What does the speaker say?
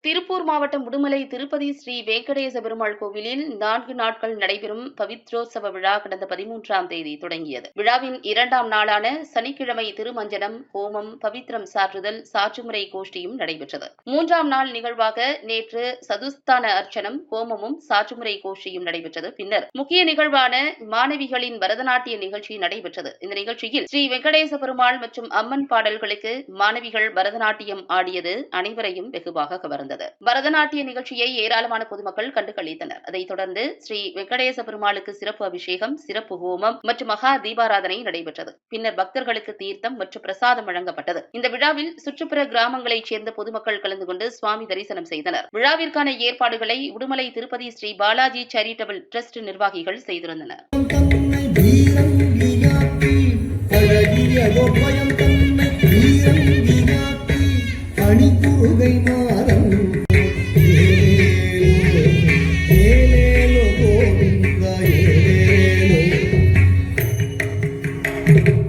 திருப்பூர் மாவட்டம் உடுமலை திருப்பதி ஸ்ரீ வெங்கடேச பெருமாள் கோவிலில் நான்கு நாட்கள் நடைபெறும் பவித்ரோத்சவ விழா கடந்த பதிமூன்றாம் தேதி தொடங்கியது. விழாவின் இரண்டாம் நாளான சனிக்கிழமை திருமஞ்சனம் ஹோமம் பவித்ரம் சாற்றுதல் சாற்றுமுறை கோஷ்டியும் நடைபெற்றது. மூன்றாம் நாள் நிகழ்வாக நேற்று சதுஸ்தான அர்ச்சனம் ஹோமமும் சாற்றுமுறை கோஷ்டியும் நடைபெற்றது. பின்னர் முக்கிய நிகழ்வான மாணவிகளின் பரதநாட்டிய நிகழ்ச்சி நடைபெற்றது. இந்த நிகழ்ச்சியில் ஸ்ரீ வெங்கடேச பெருமாள் மற்றும் அம்மன் பாடல்களுக்கு மாணவிகள் பரதநாட்டியம் ஆடியது அனைவரையும் வெகுவாக கவர்ந்தது. பரதநாட்டிய நிகழ்ச்சியை ஏராளமான பொதுமக்கள் கண்டுகளித்தனர் அதைத் தொடர்ந்து ஸ்ரீ வெங்கடேச பெருமாளுக்கு சிறப்பு அபிஷேகம் சிறப்பு ஹோமம் மற்றும் மகா தீபாராதனை நடைபெற்றது பின்னர் பக்தர்களுக்கு தீர்த்தம் மற்றும் பிரசாதம் வழங்கப்பட்டது இந்த விழாவில் சுற்றுப்புற கிராமங்களைச் சேர்ந்த பொதுமக்கள் கலந்து கொண்டு சுவாமி தரிசனம் செய்தனர் விழாவிற்கான ஏற்பாடுகளை உடுமலை திருப்பதி ஸ்ரீ பாலாஜி சேரிட்டபிள் ட்ரஸ்ட் நிர்வாகிகள் செய்திருந்தனர் தன்னை வீரங்கியாக்கி thank you